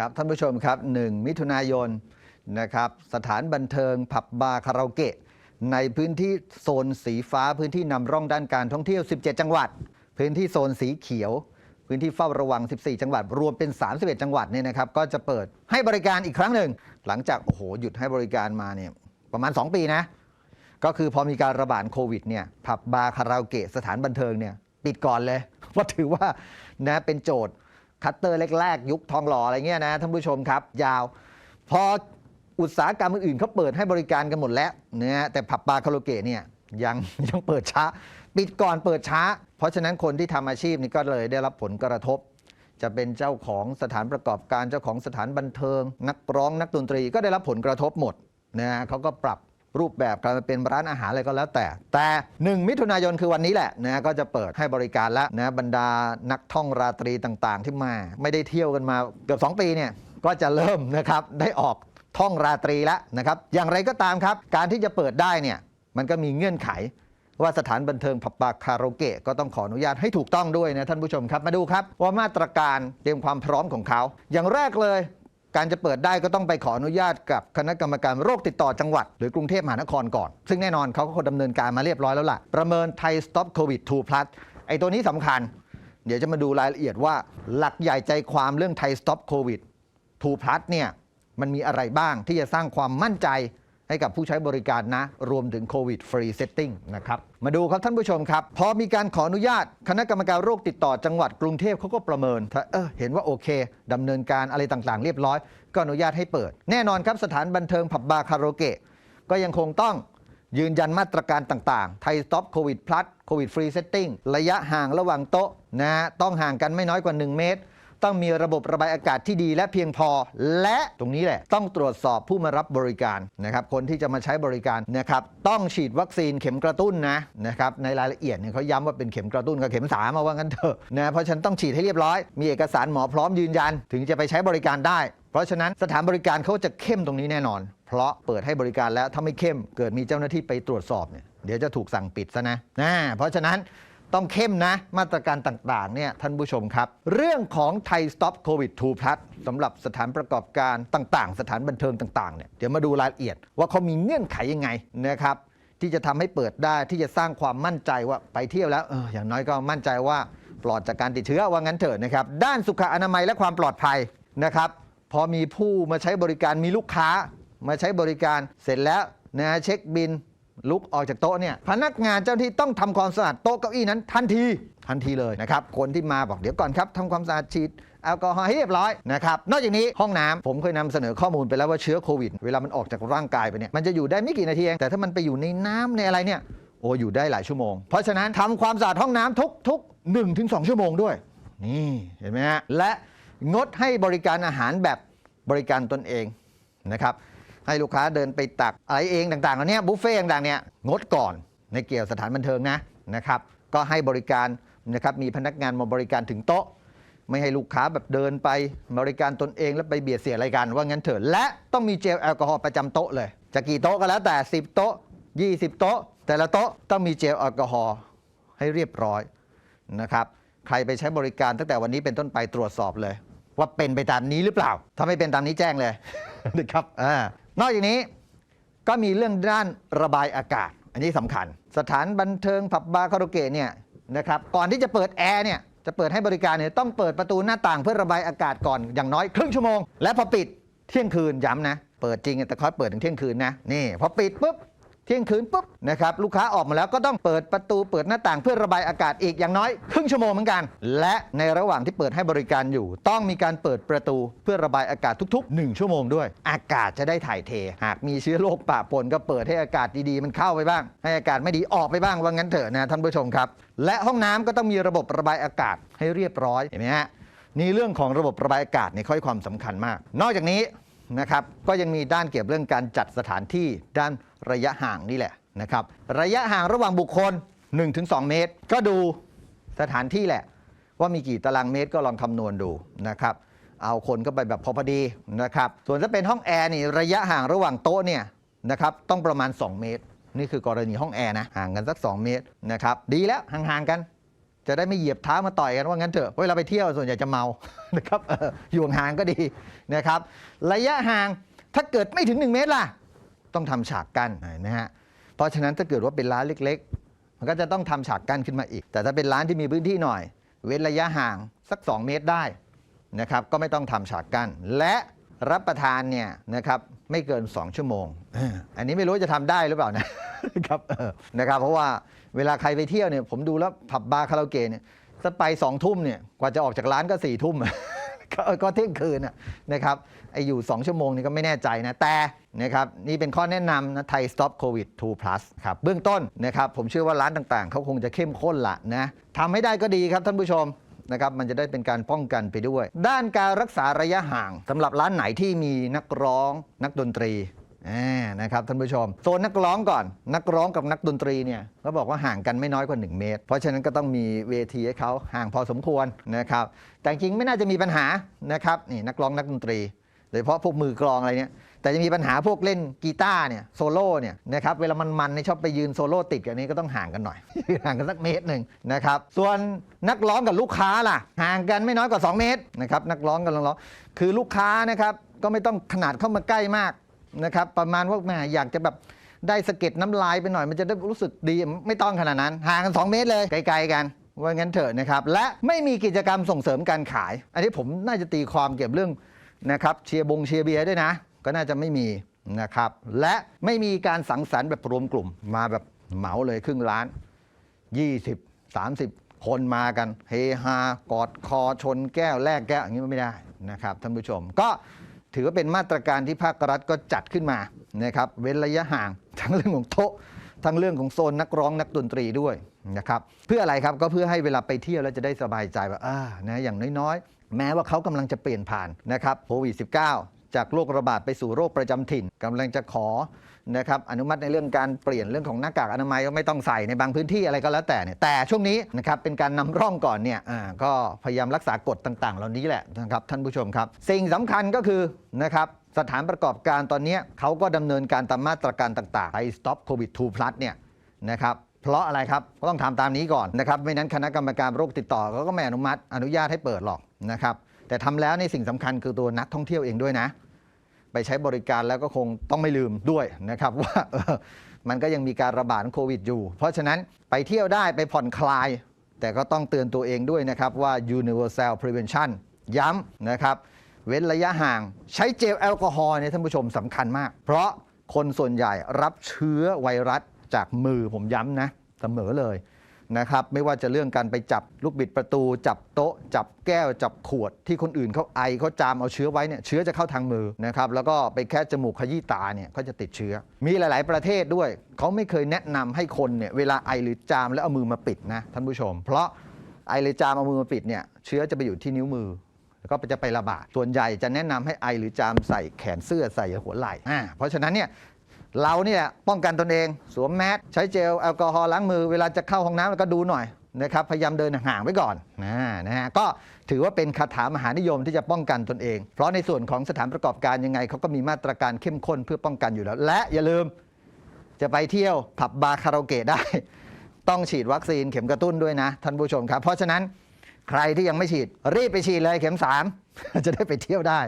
ครับท่านผู้ชมครับ1มิถุนายนนะครับสถานบันเทิงผับบาร์คาราโอเกะ ในพื้นที่โซนสีฟ้าพื้นที่นำร่องด้านการท่องเที่ยว 17 จังหวัด พื้นที่โซนสีเขียว พื้นที่เฝ้าระวัง 14 จังหวัด รวมเป็น 31 จังหวัดเนี่ยนะครับก็จะเปิดให้บริการอีกครั้งหนึ่ง หลังจากโอ้โหหยุดให้บริการมาเนี่ยประมาณ 2 ปีนะ ก็คือพอมีการระบาดโควิดเนี่ยผับบาร์คาราโอเกะสถานบันเทิงเนี่ยปิดก่อนเลยว่าถือว่านะเป็นโจทย์ คัตเตอร์แรกๆ ยุคทองหล่ออะไรเงี้ยนะท่านผู้ชมครับ ยาว พออุตสาหกรรมอื่นๆเขาเปิดให้บริการกันหมดแล้วนะแต่ผับบาร์คาราโอเกะเนี่ยยังยังเปิดช้า ปิดก่อนเปิดช้า เพราะฉะนั้นคนที่ทำอาชีพนี้ก็เลยได้รับผลกระทบ จะเป็นเจ้าของสถานประกอบการเจ้าของสถานบันเทิง นักร้องนักดนตรีก็ได้รับผลกระทบหมดนะฮะเขาก็ปรับ รูปแบบกลายมาเป็นร้านอาหารอะไรก็แล้วแต่ แต่ 1 มิถุนายนคือวันนี้แหละนะก็จะเปิดให้บริการแล้วนะบรรดานักท่องราตรีต่างๆ ที่มา ไม่ได้เที่ยวกันมาเกือบ 2 ปีเนี่ยก็จะเริ่มนะครับได้ออกท่องราตรีแล้วนะครับอย่างไรก็ตามครับ การที่จะเปิดได้เนี่ยมันก็มีเงื่อนไขว่าสถานบันเทิงผับบาร์คาราโอเกะก็ต้องขออนุญาตให้ถูกต้องด้วยนะท่านผู้ชมครับมาดูครับ ว่ามาตรการเตรียมความพร้อมของเขา อย่างแรกเลย การจะเปิดได้ก็ต้องไปขออนุญาตกับคณะกรรมการโรคติดต่อจังหวัด หรือกรุงเทพมหานครก่อน ซึ่งแน่นอนเขาก็คงดำเนินการมาเรียบร้อยแล้วล่ะ ประเมินไทยสต็อปโควิด2 Plus ไอ้ตัวนี้สำคัญ เดี๋ยวจะมาดูรายละเอียดว่าหลักใหญ่ใจความเรื่องไทยสต็อปโควิด2 Plus เนี่ยมันมีอะไรบ้างที่จะสร้างความมั่นใจ ให้กับผู้ใช้บริการนะ รวมถึงโควิดฟรีเซตติ้งนะครับ มาดูครับท่านผู้ชมครับ พอมีการขออนุญาต คณะกรรมการโรคติดต่อจังหวัดกรุงเทพเขาก็ประเมินถ้าเออเห็นว่าโอเคดำเนินการอะไรต่างๆ เรียบร้อย ก็อนุญาตให้เปิด แน่นอนครับสถานบันเทิงผับบาร์คาราโอเกะก็ยังคงต้องยืนยันมาตรการต่างๆ ไทยสต็อปโควิดพลัสโควิดฟรีเซตติ้งระยะห่างระหว่างโต๊ะนะฮะต้องห่างกันไม่น้อยกว่า 1 เมตร ต้องมีระบบระบายอากาศที่ดีและเพียงพอ และตรงนี้แหละ ต้องตรวจสอบผู้มารับบริการนะครับคนที่จะมาใช้บริการนะครับต้องฉีดวัคซีนเข็มกระตุ้นนะนะครับในรายละเอียดเนี่ยเขาย้ำว่าเป็นเข็มกระตุ้นกับเข็มสามมาว่างั้นเถอะนะเพราะฉันต้องฉีดให้เรียบร้อย มีเอกสารหมอพร้อมยืนยัน ถึงจะไปใช้บริการได้ เพราะฉะนั้นสถานบริการเขาจะเข้มตรงนี้แน่นอน เพราะเปิดให้บริการแล้วถ้าไม่เข้ม เกิดมีเจ้าหน้าที่ไปตรวจสอบเนี่ยเดี๋ยวจะถูกสั่งปิดซะนะนะเพราะฉะนั้น ต้องเข้มนะ มาตรการต่างๆเนี่ยท่านผู้ชมครับ เรื่องของไทย Stop COVID 2 Plus สำหรับสถานประกอบการต่างๆ สถานบันเทิงต่างๆเนี่ยเดี๋ยวมาดูรายละเอียด ว่าเขามีเงื่อนไขยังไงนะครับที่จะทำให้เปิดได้ที่จะสร้างความมั่นใจว่าไปเที่ยวแล้วเอออย่างน้อยก็มั่นใจว่าปลอดจากการติดเชื้อว่างั้นเถอะนะครับ ด้านสุขอนามัยและความปลอดภัยนะครับ พอมีผู้มาใช้บริการมีลูกค้า มาใช้บริการเสร็จแล้วนะเช็คบิน ลุกออกจากโต๊ะเนี่ยพนักงานเจ้าที่ต้องทำความสะอาดโต๊ะเก้าอี้นั้น ทันทีทันทีเลยนะครับคนที่มาบอกเดี๋ยวก่อนครับทำความสะอาดฉีดแอลกอฮอล์ให้เรียบร้อยนะครับนอกจากนี้ห้องน้ำผมเคยนำเสนอข้อมูลไปแล้วว่าเชื้อโควิด เวลามันออกจากร่างกายไปเนี่ยมันจะอยู่ได้ไม่กี่นาทีเองแต่ถ้ามันไปอยู่ในน้ำในอะไรเนี่ยโอ้อยู่ได้หลายชั่วโมง เพราะฉะนั้นทำความสะอาดห้องน้ำทุกทุกหนึ่งถึงสองชั่วโมงด้วย นี่เห็นไหมฮะและงดให้บริการอาหารแบบบริการตนเองนะครับ ให้ลูกค้าเดินไปตักอะไรเองต่างๆเหล่านี้บุฟเฟ่ต่างๆเนี่ยงดก่อนในเกี่ยวสถานบันเทิงนะนะครับ ก็ให้บริการนะครับมีพนักงานมาบริการถึงโต๊ะ ไม่ให้ลูกค้าแบบเดินไปบริการตนเองแล้วไปเบียดเสียอะไรกันว่างั้นเถิดและต้องมีเจลแอลกอฮอล์ประจำโต๊ะเลยจะกี่โต๊ะก็แล้วแต่ 10 โต๊ะ 20 โต๊ะ แต่ละโต๊ะต้องมีเจลแอลกอฮอล์ให้เรียบร้อยนะครับใครไปใช้บริการตั้งแต่วันนี้เป็นต้นไปตรวจสอบเลย ว่าเป็นไปตามนี้หรือเปล่า ถ้าไม่เป็นตามนี้แจ้งเลยนะครับอ่า นอกจากนี้ก็มีเรื่องด้านระบายอากาศ อันนี้สำคัญ สถานบันเทิงผับบาร์คาราโอเกะเนี่ยนะครับก่อนที่จะเปิดแอร์เนี่ยจะเปิดให้บริการเนี่ยต้องเปิดประตูหน้าต่างเพื่อระบายอากาศก่อนอย่างน้อยครึ่งชั่วโมง และพอปิดเที่ยงคืนย้ำนะ เปิดจริงแต่คอยเปิดถึงเที่ยงคืนนะนี่พอปิดปุ๊บ เที่ยงคืนปุ๊บนะครับลูกค้าออกมาแล้วก็ต้องเปิดประตูเปิดหน้าต่างเพื่อระบายอากาศอีกอย่างน้อยครึ่งชั่วโมงเหมือนกัน และในระหว่างที่เปิดให้บริการอยู่ ต้องมีการเปิดประตูเพื่อระบายอากาศทุก ๆ 1 ชั่วโมงด้วย อากาศจะได้ถ่ายเท หากมีเชื้อโรคปะปนก็เปิดให้อากาศดีๆ มันเข้าไปบ้าง ให้อากาศไม่ดีออกไปบ้างว่างั้นเถอะนะท่านผู้ชมครับ และห้องน้ำก็ต้องมีระบบระบายอากาศให้เรียบร้อยเห็นไหมฮะนี่เรื่องของระบบระบายอากาศเนี่ยค่อยความสำคัญมาก นอกจากนี้ นะครับก็ยังมีด้านเกี่ยวกับเรื่องการจัดสถานที่ด้านระยะห่างนี่แหละนะครับระยะห่างระหว่างบุคคล 1-2 เมตร ก็ดูสถานที่แหละ ว่ามีกี่ตารางเมตรก็ลองคำนวณดูนะครับเอาคนก็ไปแบบพอพอดีนะครับส่วนถ้าเป็นห้องแอร์นี่ระยะห่างระหว่างโต๊ะเนี่ยนะครับต้องประมาณ 2 เมตร นี่คือกรณีห้องแอร์นะห่างกันสัก 2 เมตรนะครับดีแล้วห่างๆกัน จะได้ไม่เหยียบเท้ามาต่อยกันว่างั้นเถอะเวลาไปเที่ยวส่วนใหญ่จะเมานะครับอยู่ห่างก็ดีนะครับ ระยะห่างถ้าเกิดไม่ถึง 1 เมตรล่ะ ต้องทำฉากกั้นนะฮะเพราะฉะนั้นถ้าเกิดว่าเป็นร้านเล็ก ๆ มันก็จะต้องทำฉากกั้นขึ้นมาอีก แต่ถ้าเป็นร้านที่มีพื้นที่หน่อย เว้นระยะห่างสัก 2 เมตรได้นะครับ ก็ไม่ต้องทำฉากกั้นและรับประทานเนี่ยนะครับไม่เกิน 2 ชั่วโมง อันนี้ไม่รู้จะทำได้หรือเปล่านะครับนะครับ เพราะว่า เวลาใครไปเที่ยวเนี่ยผมดูแล้วผับบาร์คาราโอเกะเนี่ยสไปสองทุ่มเนี่ยกว่าจะออกจากร้านก็สี่ทุ่มก็เที่ยงคืนนะนะครับไออยู่ 2 ชั่วโมงนี่ก็ไม่แน่ใจนะ แต่นะครับนี่เป็นข้อแนะนำนะไทย Stop COVID 2 Plus ครับเบื้องต้นนะครับผมเชื่อว่าร้านต่างๆ เขาคงจะเข้มข้นละนะทำให้ได้ก็ดีครับท่านผู้ชมนะครับมันจะได้เป็นการป้องกันไปด้วย ด้านการรักษาระยะห่างสำหรับร้านไหนที่มีนักร้องนักดนตรี อ่านะครับท่านผู้ชมโซนนักร้องก่อน นักร้องกับนักดนตรีเนี่ยเขาบอกว่าห่างกันไม่น้อยกว่า 1 เมตร เพราะฉะนั้นก็ต้องมีเวทีให้เขาห่างพอสมควรนะครับแต่จริงไม่น่าจะมีปัญหานะครับนี่นักร้องนักดนตรีโดยเฉพาะพวกมือกลองอะไรเนี่ยแต่จะมีปัญหาพวกเล่นกีตาร์เนี่ยโซโล่เนี่ยนะครับเวลามันมันเนี่ยชอบไปยืนโซโล่ติดกันนี้ก็ต้องห่างกันหน่อย ห่างกันสักเมตรหนึ่งนะครับส่วนนักร้องกับลูกค้าล่ะ ห่างกันไม่น้อยกว่า 2 เมตรนะครับนักร้องกับนักร้องคือลูกค้านะครับก็ไม่ต้องขนาดเข้ามาใกล้มาก นะครับประมาณว่าแหมอยากจะแบบได้สะเก็ดน้ำลายไปหน่อยมันจะได้รู้สึกดีไม่ต้องขนาดนั้น ห่างกัน 2 เมตรเลยไกลๆกันว่างั้นเถอะนะครับ และไม่มีกิจกรรมส่งเสริมการขาย อันนี้ผมน่าจะตีความเกี่ยวเรื่องนะครับเชียร์บงเชียร์เบียร์ด้วยนะ ก็น่าจะไม่มีนะครับ และไม่มีการสังสรรค์แบบรวมกลุ่มมาแบบเหมาเลยครึ่งล้าน 20 30 คนมากัน เฮฮากอดคอชนแก้วแลกแก้วอย่างนี้ไม่ได้นะครับท่านผู้ชมก็ ถือว่าเป็นมาตรการที่ภาครัฐก็จัดขึ้นมานะครับเว้นระยะห่างทั้งเรื่องของโต๊ะทั้งเรื่องของโซนนักร้องนักดนตรีด้วยนะครับเพื่ออะไรครับก็เพื่อให้เวลาไปเที่ยวแล้วจะได้สบายใจว่าอ่านะอย่างน้อยๆ แม้ว่าเขากำลังจะเปลี่ยนผ่านนะครับโควิด -19 จากโรคระบาดไปสู่โรคประจำถิ่นกำลังจะขอนะครับอนุมัติในเรื่องการเปลี่ยนเรื่องของหน้ากากอนามัยว่าไม่ต้องใส่ในบางพื้นที่อะไรก็แล้วแต่เนี่ยแต่ช่วงนี้นะครับเป็นการนำร่องก่อนเนี่ยอ่าก็พยายามรักษากฎต่าง ๆ เหล่านี้แหละนะครับท่านผู้ชมครับ สิ่งสำคัญก็คือนะครับสถานประกอบการตอนนี้เขาก็ดำเนินการตามมาตรการต่างๆไทย Stop COVID 2 Plus เนี่ยนะครับเพราะอะไรครับก็ต้องทำตามนี้ก่อนนะครับไม่นั้นคณะกรรมการโรคติดต่อเขาก็ไม่อนุมัติอนุญาตให้เปิดหรอกนะครับ แต่ทำแล้วในสิ่งสำคัญคือตัวนักท่องเที่ยวเองด้วยนะ ไปใช้บริการแล้วก็คงต้องไม่ลืมด้วยนะครับว่ามันก็ยังมีการระบาดของโควิดอยู่ เพราะฉะนั้นไปเที่ยวได้ไปผ่อนคลาย แต่ก็ต้องเตือนตัวเองด้วยนะครับว่า universal prevention ย้ำนะครับเว้นระยะห่างใช้เจลแอลกอฮอล์เนี่ยท่านผู้ชมสำคัญมาก เพราะคนส่วนใหญ่รับเชื้อไวรัสจากมือผมย้ำนะเสมอเลย นะครับไม่ว่าจะเรื่องการไปจับลูกบิดประตู จับโต๊ะ จับแก้ว จับขวด ที่คนอื่นเขาไอเขาจามเอาเชื้อไว้เนี่ยเชื้อจะเข้าทางมือนะครับแล้วก็ไปแค่จมูกขยี้ตาเนี่ยก็จะติดเชื้อ มีหลาย ๆ ประเทศด้วยเขาไม่เคยแนะนำให้คนเนี่ยเวลาไอหรือจามแล้วเอามือมาปิดนะท่านผู้ชม เพราะไอหรือจามเอามือมาปิดเนี่ยเชื้อจะไปอยู่ที่นิ้วมือแล้วก็จะไประบาด ส่วนใหญ่จะแนะนำให้ไอหรือจามใส่แขนเสื้อใส่หัวไหล่เพราะฉะนั้นเนี่ย เราเนี่ยป้องกันตนเอง สวมแมสใช้เจลแอลกอฮอล์ล้างมือเวลาจะเข้าห้องน้ำแล้วก็ดูหน่อยนะครับพยายามเดินห่างไว้ก่อนนะนะฮะก็ถือว่าเป็นคาถามหานิยมที่จะป้องกันตนเอง เพราะในส่วนของสถานประกอบการยังไงเขาก็มีมาตรการเข้มข้นเพื่อป้องกันอยู่แล้ว และอย่าลืมจะไปเที่ยวผับบาร์คาราโอเกะได้ ต้องฉีดวัคซีนเข็มกระตุ้นด้วยนะท่านผู้ชมครับ เพราะฉะนั้นใครที่ยังไม่ฉีดรีบไปฉีดเลยเข็ม 3 จะได้ไปเที่ยวได้